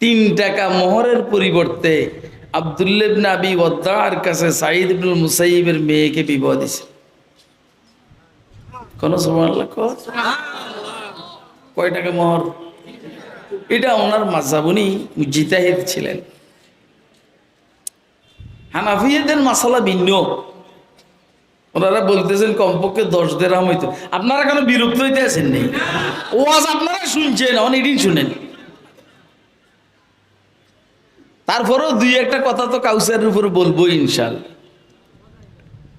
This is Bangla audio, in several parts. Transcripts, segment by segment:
তিন টাকা মোহরের পরিবর্তে আবদুল্লেব নাবি ওদ্দার কাছে সাইদ ইবনুল মুসাইবের মেয়েকে বিবাহ দিছে কোন সময় কয়? টাকা মোহর? এটা ওনার মাঝাবুনি জিতাহিদ ছিলেন। হানাফিয়াদের মাসালা ভিন্ন। ওনারা বলতেছেন কমপক্ষে দশ দেড়াম হইতো। আপনারা কেন বিরক্ত হইতে আছেন নেই ওয়াজ আপনারা শুনছেন অনেকদিন শুনেন। তারপরেও দুই একটা কথা তো কাউসারের উপরে বলব ইনশাল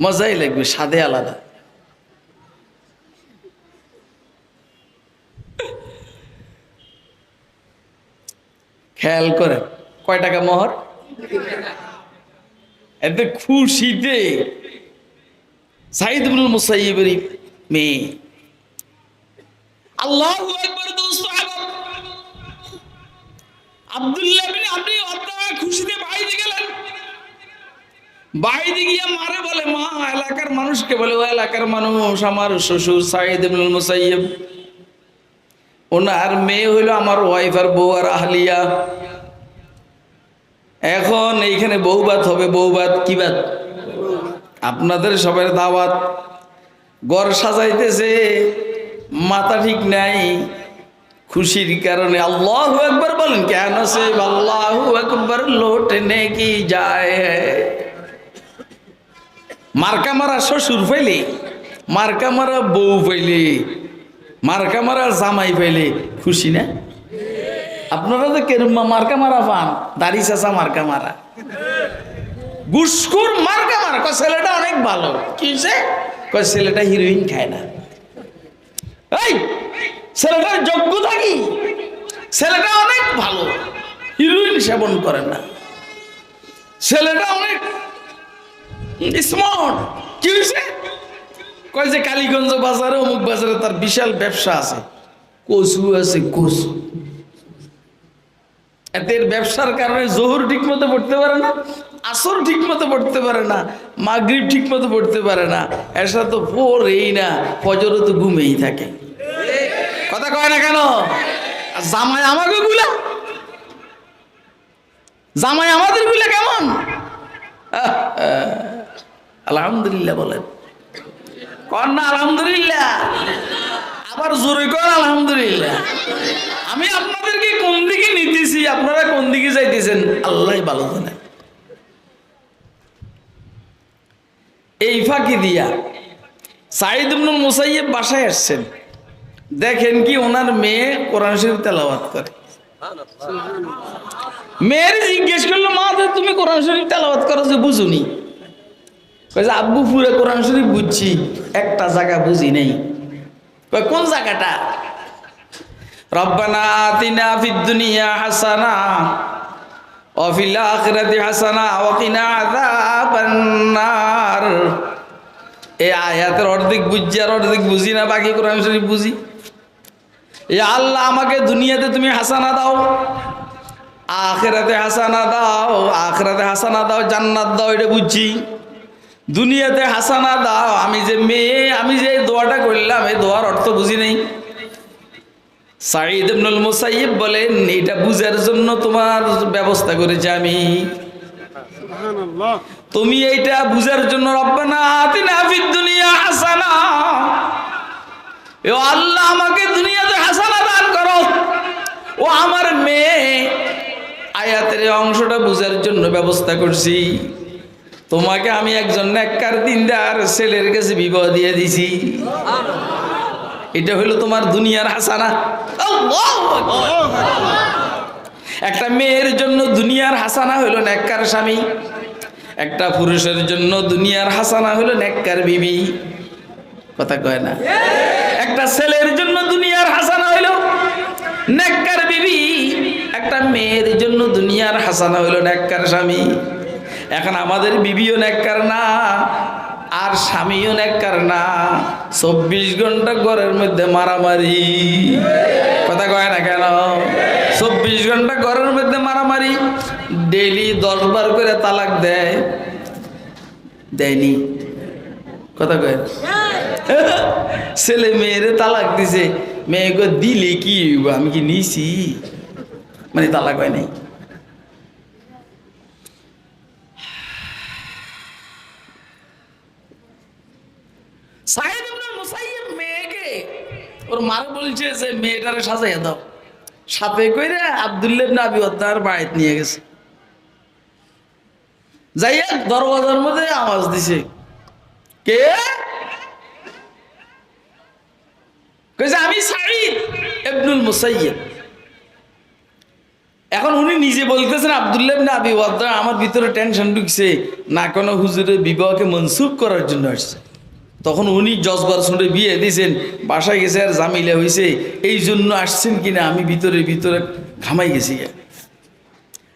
মজাই লাগবে, স্বাদে আলাদা। খেয়াল করে কয় টাকা মোহর? এতে খুশিতে সাইদ ইবনুল মুসাইয়িবের মেয়ে। আল্লাহ আব্দুল্লাহ খুশিতে বাইরে গেলেন। বাইরে গিয়ে মারে বলে, মা, এলাকার মানুষকে বলে, ও এলাকার মানুষ, আমার শ্বশুর সাইদ ইবনুল মুসাইয়িব ওনার মেয়ে হইল আমার ওয়াইফ আর বউ আর আহলিয়া। এখন এইখানে বউবাত হবে, বউবাত কি বাত? আপনাদের সবার দাওয়াত। ঘর সাজাইতেছে, মাথা ঠিক নাই খুশির কারণে আল্লাহ একবার বলেন, কেন সে আল্লাহ একবার লোটনে কি যায়? মার্কা মারা শ্বশুর পাইলে মার্কা মারা বউ পাইলে মার্কা মারা জামাই পাইলে খুশি না? আপনারা তো কেরম মার্কা মারা পান, দাড়ি চাষা মার্কা মারা। গুসকুর মার্কা মারা ছেলেটা অনেক ভালো, কি ছেলেটা হিরোইন খায় না। এই! ছেলেটার যোগ্যতা কি? ছেলেটা অনেক ভালো, হিরোইন সেবন করে না। ছেলেটা অনেক স্মার্ট কি হয়েছে কয় যে কালীগঞ্জ বাজারে, অমুক বাজারে তার বিশাল ব্যবসা আছে। কচু আছে, কচু। এদের ব্যবসার কারণে জোহর ঠিক মতো পড়তে পারে না, আসর ঠিক মতো পড়তে পারে না, মাগরিব ঠিক মতো পড়তে পারে না। এসা তো পড়েই না ফজরও তো ঘুমেই থাকে। কয় না কেন? জামাই আমাকে গুলা জামাই আমাদেরগুলা কেমন? আলহামদুলিল্লাহ বলেন। কর না আলহামদুলিল্লাহ? আবার জোরে কর আলহামদুলিল্লাহ। আমি আপনাদেরকে কোন দিকে নিতেছি? আপনারা কোন দিকে যাইতেছেন? আল্লাহ ভালো জানে। এই ফাঁকি দিয়া সাইদ ইবনুল বাসায় আসছেন। দেখেন কি ওনার মেয়ে কোরআন শরীফ তেলাওয়াত করে। মেয়ের জিজ্ঞেস করল, মা তো তুমি কোরআন শরীফ তেলাওয়াত করো যে বুঝুনি? আব্বু, পুরে কোরআন শরীফ বুঝছি, একটা জায়গা বুঝি নেই। কোন জায়গাটা? রব্বানা আতিনা ফিদ দুনিয়া হাসানা অফিল আখিরাতি হাসানা ওয়াকিনা আযাবান নার। এই আয়াতের অর্ধেক বুঝছি আর অর্ধেক বুঝি না, বাকি কোরআন শরীফ বুঝি। এ আল্লাহ আমাকে দুনিয়াতে তুমি হাসানা দাও আখেরাতে হাসানা দাও আখেরাতে হাসানা দাও জান্নাত দাও এটা বুঝছি। দুনিয়াতে হাসানা দাও আমি যে মেয়ে আমি যে দোয়াটা করলাম এই দোয়ার অর্থ বুঝি নেই। সাঈদ ইবনুল মুসাইয়িব বলেন এটা বুঝার জন্য তোমার ব্যবস্থা করেছি আমি। তুমি এইটা বুঝার জন্য রব্বানা আতিনা ফিদ দুনিয়া হাসানা। ও আল্লাহ আমাকে দুনিয়াতে হাসানা দান করো। ও আমার মেয়ে, আয়াতের অংশটা বুঝার জন্য ব্যবস্থা করছি। তোমাকে আমি একজন নেককার দিনদার ছেলের কাছে বিবাহ দিয়ে দিছি। এটা হলো তোমার দুনিয়ার হাসানা। একটা মেয়ের জন্য দুনিয়ার হাসানা হলো নেককার স্বামী। একটা পুরুষের জন্য দুনিয়ার হাসানা হলো নেককার বিবি। কথা কয় না? একটা ছেলের জন্য দুনিয়ার হাসানা হইল নেককার বিবি। একটা মেয়ের জন্য দুনিয়ার হাসানা হইল নেককার স্বামী। এখন আমাদের বিবিও নেককার না আর স্বামীও নেককার না। চব্বিশ ঘণ্টা ঘরের মধ্যে মারামারি। কথা কয় না কেন? চব্বিশ ঘণ্টা ঘরের মধ্যে মারামারি। ডেইলি দশ বার করে তালাক দেয়। দেয়নি। কথা কয়? ছেলে মেয়েরে তালাক দিছে। মেয়ে গো দিলে কি আমি কি নিছি? মানে তালাক হয় নাই। মেয়েকে, ওর বলছে বাড়িতে নিয়ে গেছে। যাইয়া দরওয়াজার মধ্যে আওয়াজ দিছে। কে? কইছে, আমি সাইদ ইবনুল মুসাইয়্যিব। এখন উনি নিজে বলতেছেন, আব্দুল্লাহ ইবনে আবি ওয়াদ্দা, আমার ভিতরে টেনশন ঢুকছে। না কোনো হুজুরের বিবাহকে মনসুখ করার জন্য আসছে। তখন উনি জজবার শুনে বিয়ে দিয়েছেন, বাসায় গেছে আর জামিলা হয়েছে এই জন্য আসছেন কিনা আমি ভিতরে ভিতরে ঘামাই গেছি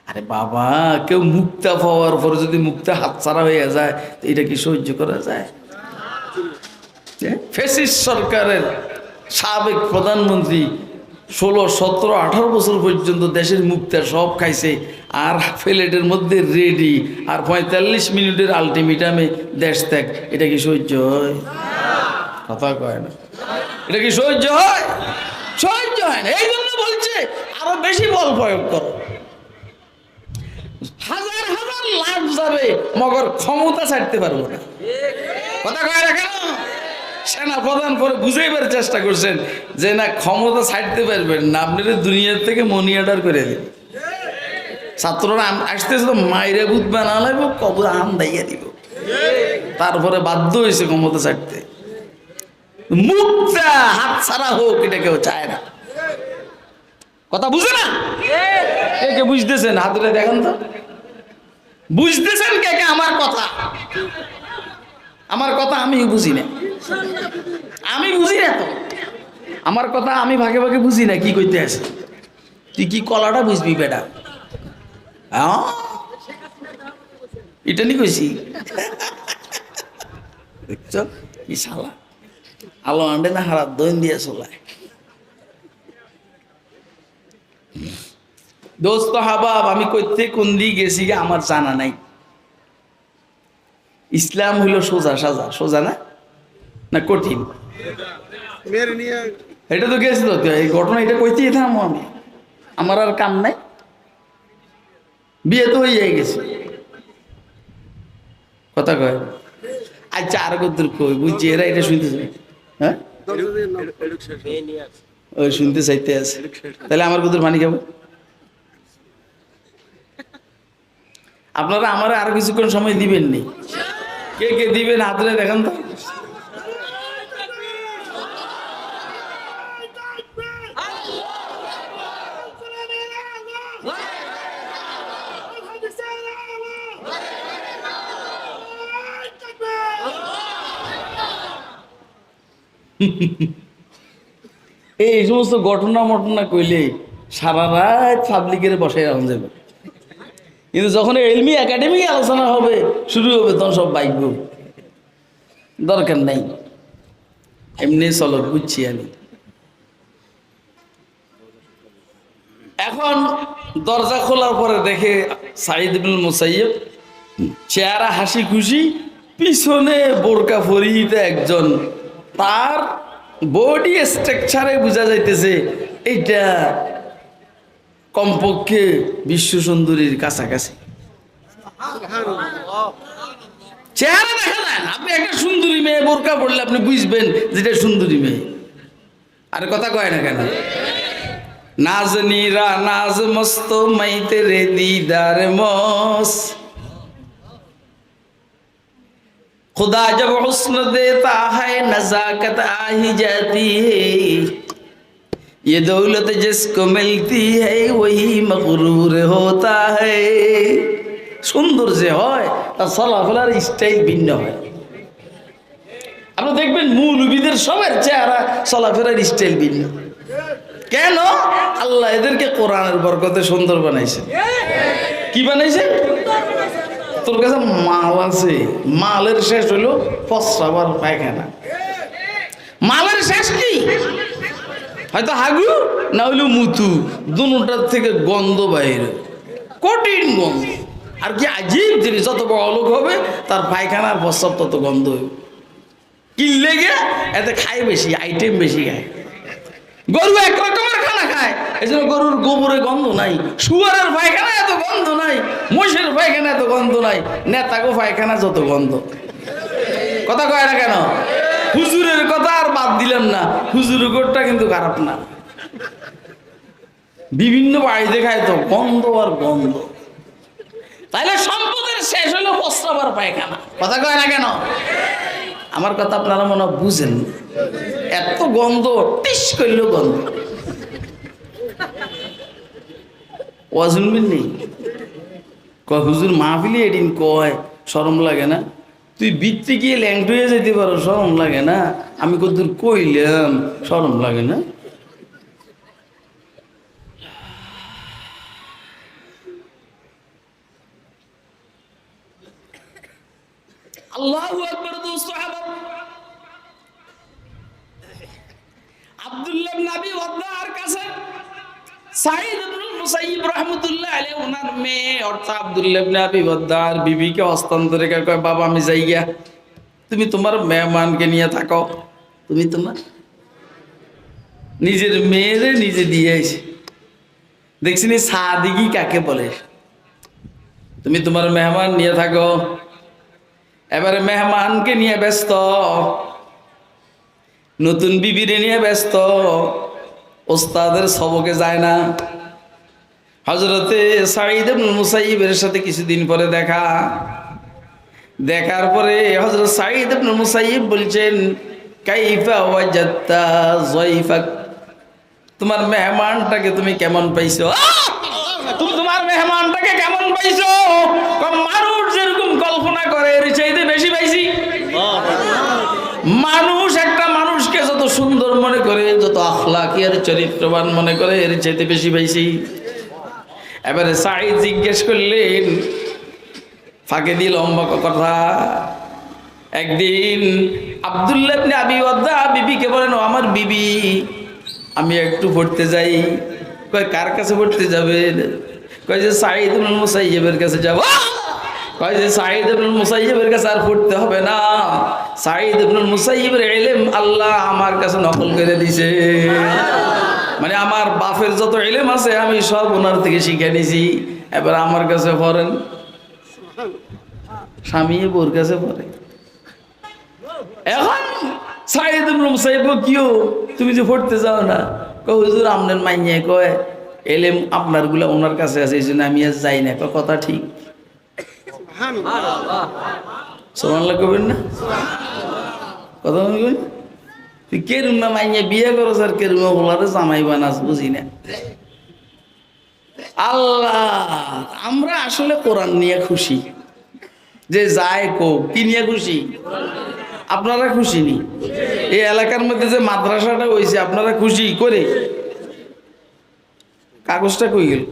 আরে বাবা, কেউ মুক্তা পাওয়ার পর যদি মুক্তা হাতছাড়া হয়ে যায় এটা কি সহ্য করা যায়? ফেসিস সরকারের সাবেক প্রধানমন্ত্রী ষোলো সতেরো আঠারো বছর পর্যন্ত দেশের মুক্তা সব খাইছে আর প্লেটের মধ্যে রেডি আর পঁয়তাল্লিশ মিনিটের আলটিমেটামে দেশ ত্যাগ। এটা কি সহ্য হয়? কথা কয় না। এটা কি সহ্য হয়? সহ্য হয় না। এই জন্য বলছে আরও বেশি বল প্রয়োগ করো। হাজার হাজার লাভ যাবে মগর ক্ষমতা ছাড়তে পারব না। কথা কয় না কেন? সেনা প্রধান করে বুঝাইবার চেষ্টা করছেন যে না, ক্ষমতা ছাড়তে পারবেন না। আপনার দুনিয়ার থেকে মনি অর্ডার করে দিন। ছাত্ররা আম- আসতেছে তো, মাইরে বুধ বানা লাগব কব আম দাইয়া দিব। তারপরে বাধ্য হয়েছে ক্ষমতা ছাড়তে। মুখটা হাত ছাড়া হোক, এটা কেউ চায় না। কথা বুঝে না? কে কে বুঝতেছেন? হাত ধরে দেখেন তো। বুঝতেছেন কে কে? আমার কথা। আমার কথা আমি বুঝি না। আমি বুঝি না তো। আমার কথা আমি ভাগে ভাগে বুঝি না, কি কইতে আছে? তুই কি কলাটা বুঝবি বেটা? এটা নি কইছি। দেখছ? কি শালা। আলো আন্ডে না হারাত দইন দিয়ে চলায়। দোস্ত হাবাব, আমি কইতে কোন দিকে গেছি আমার জানা নাই। ইসলাম হইল সোজা সাজা সোজা না? না কঠিন? এটা তো গেছিল তো এই ঘটনা এটা কইতে থামো আমি। আমার আর কাম নাই। বিয়ে তো হয়ে গেছে। কথা কয়? আচ্ছা আর কদ্দুর কই? বুঝছি এরা এটা শুনতে চাই হ্যাঁ? ওই শুনতে চাইতে আছে। তাহলে আমার কদ্দুর পানি খাব? আপনারা আমার আর কিছুক্ষণ সময় দিবেন নি। কে কে দিবেন হাতলে দেখেন তো। এই সমস্ত ঘটনা মটনা কইলে সারা রাত পাবলিকের বসে রাখুন যাবে কিন্তু যখন এলমি একাডেমিক আলোচনা হবে, শুরু হবে, তখন সব বাইকব দরকার নাই। এমনি চলো, বুঝছি আমি। এখন দরজা খোলার পরে দেখে সাইদ ইবনুল মুসাইয়্যিব চেহারা হাসি খুশি, পিছনে বোরকা পরিহিত একজন। তার বডি স্ট্রাকচারে বোঝা যাইতেছে, এইটা কমপক্ষে বিশ্ব সুন্দরীর কাছাকাছি চেহারা দেখা যায় আপনি একটা সুন্দরী মেয়ে বোরকা পড়লে আপনি বুঝবেন যেটা সুন্দরী মেয়ে। আর কথা কয় না কেন? নাজ নীরা নাজ মস্ত মাইতে রে দিদার মস। খুদা জব হুসন দেতা হয় নজাকত আহি জাতি হে। ये दौलत जिसको मिलती है वही मगरूर होता है সুন্দর যে হয় তার চলাফেরার স্টাইল ভিন্ন হয় আপনি দেখবেন মূল উবিদের সবার চেহারা চলাফেরার স্টাইল ভিন্ন কেন আল্লাহ এদেরকে কোরআনের বরকতে সুন্দর বানাইছে কি বানাইছে তোর কাছে মাল আছে মালের শেষ হলো পশ্রাবার পায়খানা মালের শেষ কি হয়তো হাগু? না হইল মুতু। দুটার থেকে গন্ধ বাইরে। কঠিন গন্ধ। আর কি আজীব জিনিস, যত বড় লোক হবে, তার পায়খানার প্রস্রাব তত গন্ধ হবে কিনলে গে এতে খায় বেশি আইটেম বেশি খায়। গরু এক রকমের খানা খায়। এই জন্য গরুর গোবরে গন্ধ নাই, শুয়ারের পায়খানা এত গন্ধ নাই, মোষের পায়খানা এত গন্ধ নাই, নেতাগো পায়খানা যত গন্ধ। কথা কয় না কেন? বাদ দিলাম না। হুজুরের গোটটা কিন্তু খারাপ না। বিভিন্ন বাড়িতে খায় তো গন্ধ আর গন্ধ। তাহলে সম্পদের শেষ হলো আর পায়খানা। কথা কয় না কেন? আমার কথা আপনারা মনে বুঝেন। এত গন্ধ, টিস করল গন্ধ। ওয়াজুনবিন নেই কয়, হুজুর মাহফিলি এদিন কয়, শরম লাগে না? তুই বৃত্তি গিয়ে ল্যাংট হয়ে যেতে পারো? শরম লাগে না? আমি কতদূর কইলাম, শরম লাগে না? আল্লাহু দোস্ত আব্দুল্লাহ ইবনে আবি কাছে। সাইদ মেয়ে কয়, বাবা, আমি যাই তুমি মেহমানকে নিয়ে তুমি নিজের মেয়েরে নিজে দেখছিনি সাদিগি কাকে বলে? তুমি তোমার মেহমান নিয়ে থাকো। এবারে মেহমানকে নিয়ে ব্যস্ত। নতুন বিবিরে নিয়ে ব্যস্ত। ওস্তাদের সবকে যায় না। হজরতে সাঈদ মুসাইবের সাথে কিছুদিন পরে দেখা। দেখার পরে হজরত সাঈদ মুসাইব বলছেন, কাইফা ওয়াজাত্তা জয়ফাক তোমার মেহমানটাকে তুমি কেমন পাইছো? তুমি তোমার মেহমানটাকে কেমন পাইছো কম মানুষ যেরকম কল্পনা করে এর চাইতে বেশি পাইছি মানুষ একটা মানুষকে যত সুন্দর মনে করে আখলাকি আর চরিত্রবান মনে করে এর চাইতে বেশি পাইছি এবারে সাইদ জিজ্ঞেস করলেন, ফাঁকে দিয়ে লম্বা কথা। একদিন আবদুল্লাহ আবি ওয়াদ্দা বিবিকে বলেন, "ও আমার বিবি, আমি একটু পড়তে যাই। কয়, কার কাছে পড়তে যাবেন? কয় যে সাঈদ ইবনুল মুসাইয়্যিবের কাছে যাব। কয় যে ইবনুল কাছে আর হবে না। ইবনুল আল্লাহ আমার কাছে নকল করে মানে আমার বাপের যত ইলম আছে, আমি সব ওনার থেকে শিখে নিছি। এবার আমার কাছে পড়েন। স্বামী বোর কাছে পড়ে। এখন সাইদ ইবনে মুসাইব কিও? তুমি যে পড়তে যাও না। কয়, হুজুর আমনের কয় এলেম আপনারগুলা ওনার কাছে আছে, এই জন্য আমি আর যাই না। কথা ঠিক। আমরা আসলে কোরআন নিয়ে খুশি। যে যায় কো কি নিয়ে খুশি? আপনারা খুশি নি? এই এলাকার মধ্যে যে মাদ্রাসাটা হয়েছে আপনারা খুশি করে? কাগজটা কই গেল?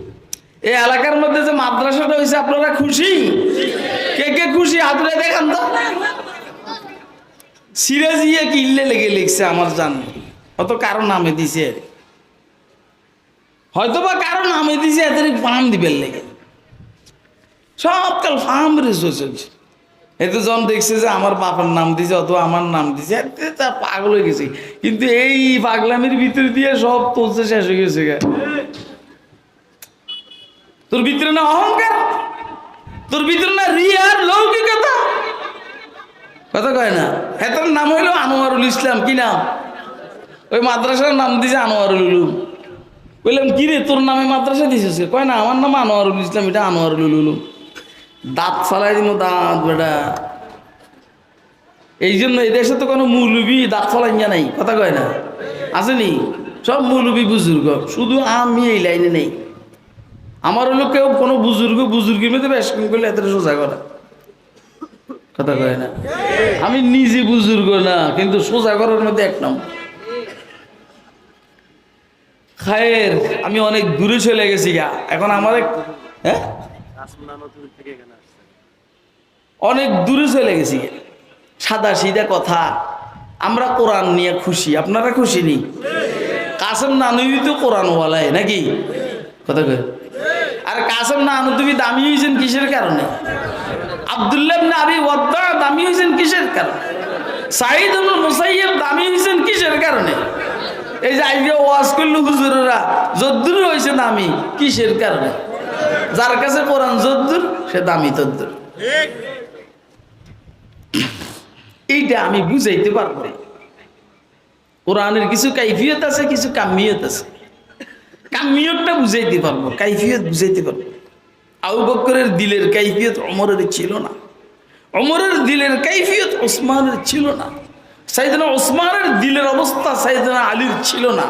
এই এলাকার মধ্যে যে মাদ্রাসাটা হয়েছে আপনারা খুশি? কে কে খুশি? হাতুড়ে দেখান তো। সিরাজিয়ে কিনলে লেগে লিখছে আমার জান। অত কারও নামে দিছে হয়তো বা কারও নামে দিছে, এদের পাম দিবেন লেগে। সব কাল ফার্ম রিসোর্স চলছে এতে জন দেখছে যে আমার বাপের নাম দিছে অথবা আমার নাম দিছে, এতে তা পাগল হয়ে গেছে। কিন্তু এই পাগলামির ভিতর দিয়ে সব তুলছে শেষ হয়ে গেছে। তোর ভিতরে না অহংকার? তোর ভিতরে না রিয়ার লৌকিকতা? কথা কয় না। হেতার নাম হইল আনোয়ারুল ইসলাম। কি নাম? ওই মাদ্রাসার নাম দিছে আনোয়ারুল উলুম। বললাম কি রে, তোর নামে মাদ্রাসা দিছিস কয় না, আমার নাম আনোয়ারুল ইসলাম, এটা আনোয়ারুল উলুম। দাঁত ফালাই দিব দাঁত, বেটা। এই জন্য এই দেশে তো কোনো মৌলবি দাঁত ফালাই নাই। কথা কয় না। আসেনি? সব মৌলবি বুজুর্গ। শুধু আমি এই লাইনে নেই। আমার হলো কেউ কোনো বুজুর্গ, বুজুর্গের মধ্যে বেশ করলে এত সোজা করা। কথা কয় না? আমি নিজে বুজুর্গ না, কিন্তু সোজা করার মধ্যে এক নম্বর খায়ের, আমি অনেক দূরে চলে গেছি গা। এখন আমার হ্যাঁ? অনেক দূরে চলে গেছি। সাদা সিধা কথা। আমরা কোরআন নিয়ে খুশি। আপনারা খুশি নি? কাসেম নানুই তো কোরআন ওয়ালাই নাকি? কথা কয়। আর কাসেম নানু তুমি দামি হয়েছেন কিসের কারণে? আবদুল্লাহ ইবনে আবি ওয়াদ্দা দামি হয়েছেন কিসের কারণে? সাইদ মুসাইয়্যিব দামি হয়েছেন কিসের কারণে? এই যে আজকে ওয়াজ করল হুজুরেরা, যদ্দুর হয়েছে দামি, কিসের কারণে? যার কাছে কোরআন যদ্দুর, সে দামি তদ্দুর। এইটা আমি বুঝাইতে পারব না। কোরআনের কিছু কাইফিয়ত আছে, কিছু কামিয়ত আছে। কামিয়তটা বুঝাইতে পারব, কাইফিয়ত বুঝাইতে পারব। আউ বকরের দিলের কাইফিয়ত অমরের ছিল না। অমরের দিলের কাইফিয়ত ওসমানের ছিল না। সাইদনা ওসমানের দিলের অবস্থা সাইদনা আলীর ছিল না।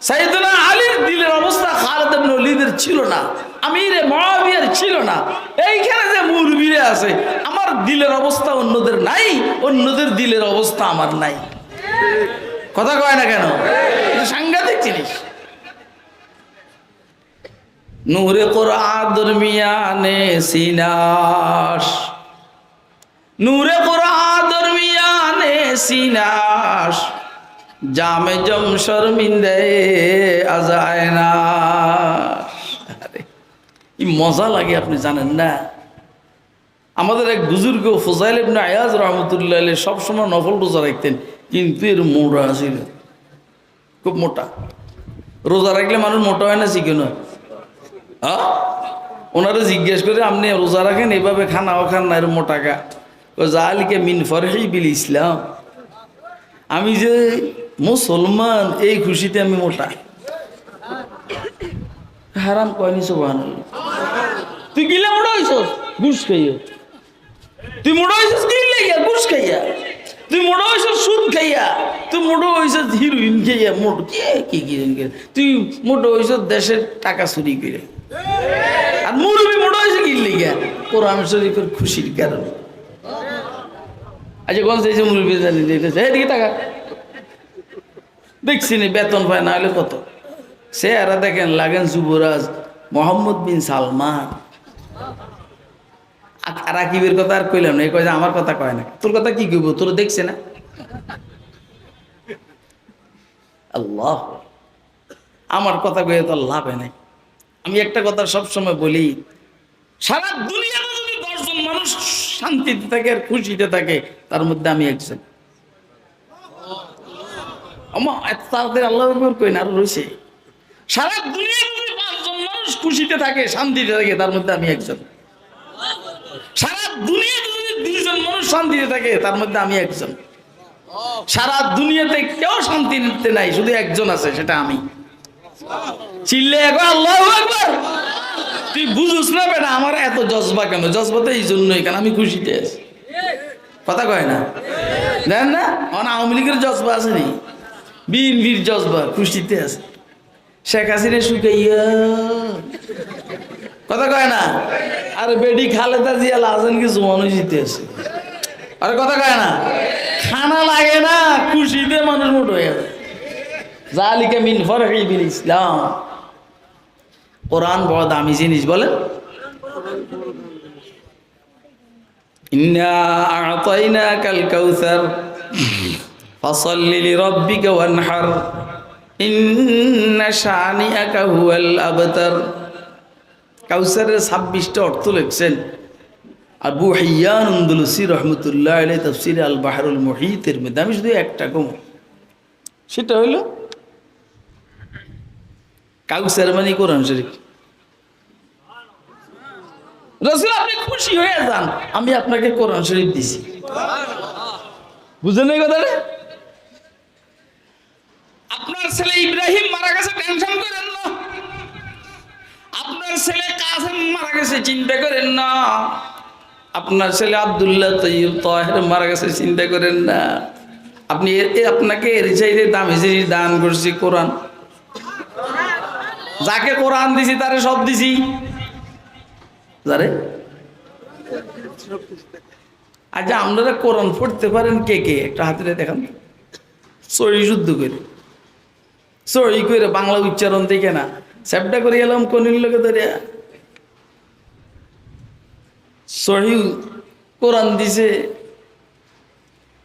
সাইদনা আলীর দিলের অবস্থা খালেদ ইবনে ওয়ালিদের ছিল না। আমিরে মুআবিয়ার ছিল না। এইখানে যে মুরবিরে আছে, আমার দিলের অবস্থা অন্যদের নাই, অন্যদের দিলের অবস্থা আমার নাই। কথা কয় না কেন? সাংঘাতিক জিনিস। নূরে কোরআন দরমিয়ানে সিনাস নূরে কোরআন দরমিয়ানে সিনাস জামে জম শর্মিন্দে আজায় না মজা লাগে, আপনি জানেন না? আমাদের এক বুজুর্গ ফজাইল ইবনে আয়াজ রহমতুল্লাহ সবসময় নফল রোজা রাখতেন, কিন্তু এর মোটা ছিল। খুব মোটা। রোজা রাখলে মানুষ মোটা হয় না শিখে না হ্যাঁ? ওনারা জিজ্ঞেস করে, আপনি রোজা রাখেন? এভাবে খানাও খান, না এর মোটা গা। জালিকে মিন ফরহি বিল ইসলাম। আমি যে মুসলমান, এই খুশিতে আমি মোটা। হারাম কয়নি সোবান তুই গিলা মোটা হইছ ঘুষ খাইয়া। তুই মোটা হইছ কি লাইয়া ঘুষ খাইয়া। তুই মোটা হইছ সুদ খাইয়া। তুই মোটা হইছ হিরোইন খাইয়া, মোট কি কি তুই মোটা হইছ দেশের টাকা চুরি করে। আর মুরবি মোটা হয়েছে কি লিগা? কোরআন শরীফের খুশির কারণে। আচ্ছা কোন সেই মুরবি জানি এদিকে টাকা দেখছি নি, বেতন পায় না, হলে কত? সে এরা দেখেন, লাগেন যুবরাজ মোহাম্মদ বিন সালমান। আর আকিবের কথা আর কইলাম না এই কয় আমার কথা কয় না। তোর কথা কি কইব? তোর দেখছে না? আল্লাহ। আমার কথা কয়ে তো লাভে নাই। আমি একটা কথা সবসময় বলি, সারা দুনিয়াতে যদি দশজন মানুষ শান্তিতে থাকে আর খুশিতে থাকে, তার মধ্যে আমি একজন। আমার সারা দুনিয়াতে যদি পাঁচজন মানুষ খুশিতে থাকে, শান্তিতে থাকে, তার মধ্যে আমি একজন। সারা মানুষ শান্তিতে থাকে, তার মধ্যে আমি একজন। সারা দুনিয়াতে কেউ নাই, শুধু একজন আছে, সেটা আমি। চিল্লে একবার, আল্লাহ একবার তুই বুঝুস না বেটা, আমার এত জজবা কেন? জজবা তো এই জন্যই কেন আমি খুশিতে আছি। কথা কয় না? দেন না? আমার আওয়ামী লীগের জজবা আছে নি? বিএনপির জজবা, খুশিতে আছে। শেখ হাসিনা শুকাইয়া। কথা কয় না? আর বেডি খালেদা জিয়া লাজেন কি জমানো জিতে আছে। আরে কথা কয় না? খানা লাগে না, খুশিতে মানুষ মোট হয়ে যাবে। জালিকা মিন ফরহি বিল ইসলাম। কোরআন বড় দামি জিনিস, বলেন। কাউসারের ছাব্বিশটা অর্থ লিখছেন। আবু হাইয়ান উন্দুলসি রহমতুল্লাহ আলাই তফসির আল বাহরুল মুহিতের মধ্যে। আমি শুধু একটা কম। সেটা হইল কাউসার মানে কোরআন শরীফ রসুল, আপনি খুশি হয়ে যান, আমি আপনাকে কোরআন শরীফ দিছি। বুঝলেন এই কথাটা? আপনার ছেলে ইব্রাহিম মারা গেছে টেনশন করেন না। আপনার ছেলে কাসেম মারা গেছে, চিন্তা করেন না। আপনার ছেলে আব্দুল্লাহ তৈব তহের মারা গেছে, চিন্তা করেন না। আপনি আপনাকে এর চাইতে দামি জিনিস দান করছি কোরআন। যাকে কোরআন দিছি, তারে সব দিছি। আচ্ছা আপনারা কোরআন পড়তে পারেন কে কে? একটা হাতে দেখান। সরি শুদ্ধ করে। সরি করে বাংলা উচ্চারণ থেকে না। স্যাপটা করে এলাম কোনির লোকে ধরে সহি কোরআন দিছে।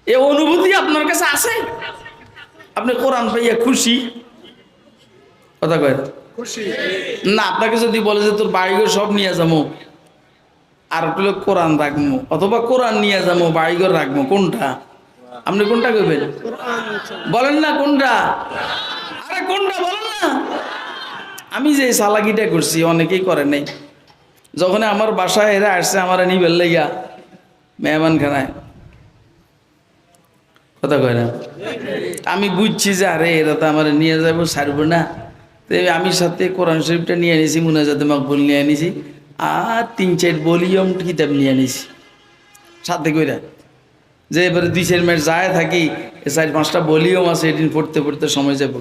এ অনুভূতি আপনার কাছে আছে? আপনি কোরআন পাইয়া খুশি? কথা কয় না? আপনাকে যদি বলে যে তোর বাড়িঘর সব নিয়ে যাব, আর লোক কোরআন রাখব, অথবা কোরআন নিয়ে যাব, বাড়িঘর রাখব, কোনটা? আপনি কোনটা করবেন? বলেন না কোনটা? আরে কোনটা বলেন না? আমি যে সালাকিটা করছি, অনেকেই করে নাই। যখন আমার বাসায় এরা আসছে, আমার নিবেল মেহমান খানায় কথা কয় না? আমি বুঝছি যে আরে এরা তো আমার নিয়ে যাব, ছাড়বো না। তো আমি সাথে কোরআন শরীফটা নিয়ে এনেছি, মুনাজাতে মকবুল নিয়ে এনেছি, আর তিন চার বলিয়ম কিতাব নিয়ে এনেছি, সাথে কইরা। যে এবারে দুই চার মাস যায় থাকি চার পাঁচটা বলিয়ম আছে, এদিন পড়তে পড়তে সময় যাব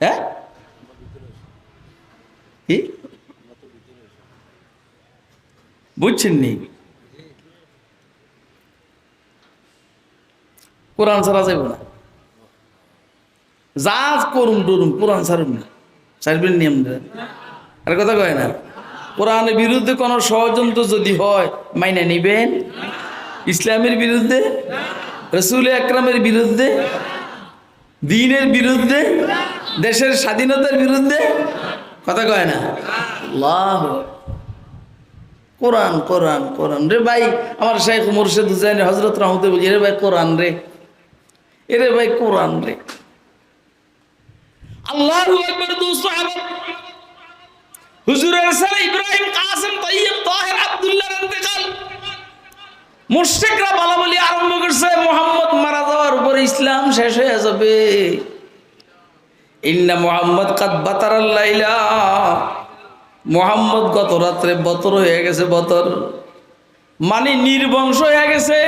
হ্যাঁ? কি? বুঝছেন নি? কোরআন ছাড়া যাইব না। যা করুন টরুন কোরআন ছাড়ুন না। ছাড়বেন নিয়ম আর কথা কয় না। কোরআনের বিরুদ্ধে কোনো ষড়যন্ত্র যদি হয়, মাইনে নিবেন? ইসলামের বিরুদ্ধে? রসুল আকরামের বিরুদ্ধে? দিনের বিরুদ্ধে? দেশের স্বাধীনতার বিরুদ্ধে? কথা কয় না। আল্লাহ কোরআন কোরআন কোরআন। রে ভাই, আমার শেখ মুর্শেদ হুসাইন হজরত রহমতে বলছি রে ভাই কোরআন রে। এরে ভাই কোরআন রে। আল্লাহ আকবর দোস্ত হুজুরের সালে ইব্রাহিম কাসেম তৈয়ব তাহের আব্দুল্লাহর ইন্তেকাল। মুশরিকরা বলা বলি আরম্ভ করছে, মোহাম্মদ মারা যাওয়ার উপরে ইসলাম শেষ হয়ে যাবে। ইন্না মোহাম্মদ কাদ বাতার লাইলা। মোহাম্মদ গত রাত্রে বতর হয়ে গেছে, বতর। মানে নির্বংশ হয়ে গেছে।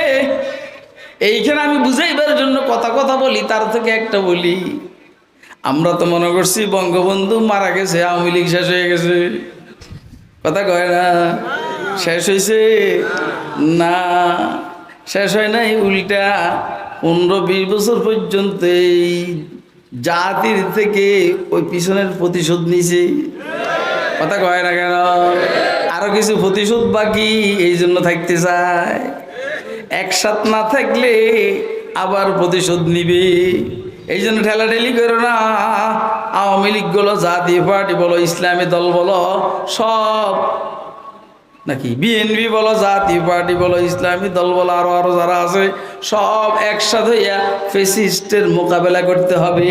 এইখানে আমি বুঝাইবার জন্য কথা কথা বলি, তার থেকে একটা বলি। আমরা তো মনে করছি বঙ্গবন্ধু মারা গেছে, আওয়ামী লীগ শেষ হয়ে গেছে। কথা কয় না? শেষ হয়েছে না। শেষ হয় নাই উল্টা। পনেরো বিশ বছর পর্যন্ত এই জাতির থেকে ওই পিছনের প্রতিশোধ নিছে কথা কয় না কেন? আরও কিছু প্রতিশোধ বাকি, এই জন্য থাকতে চায়। একসাথ না থাকলে আবার প্রতিশোধ নিবে। এই জন্য ঠেলাঠেলি করো না। আওয়ামী লীগ বলো জাতীয় পার্টি বলো, ইসলামী দল বলো, সব নাকি বিএনপি বলো জাতীয় পার্টি বলো, ইসলামী দল বলো, আরও আরও যারা আছে, সব একসাথে মোকাবেলা করতে হবে।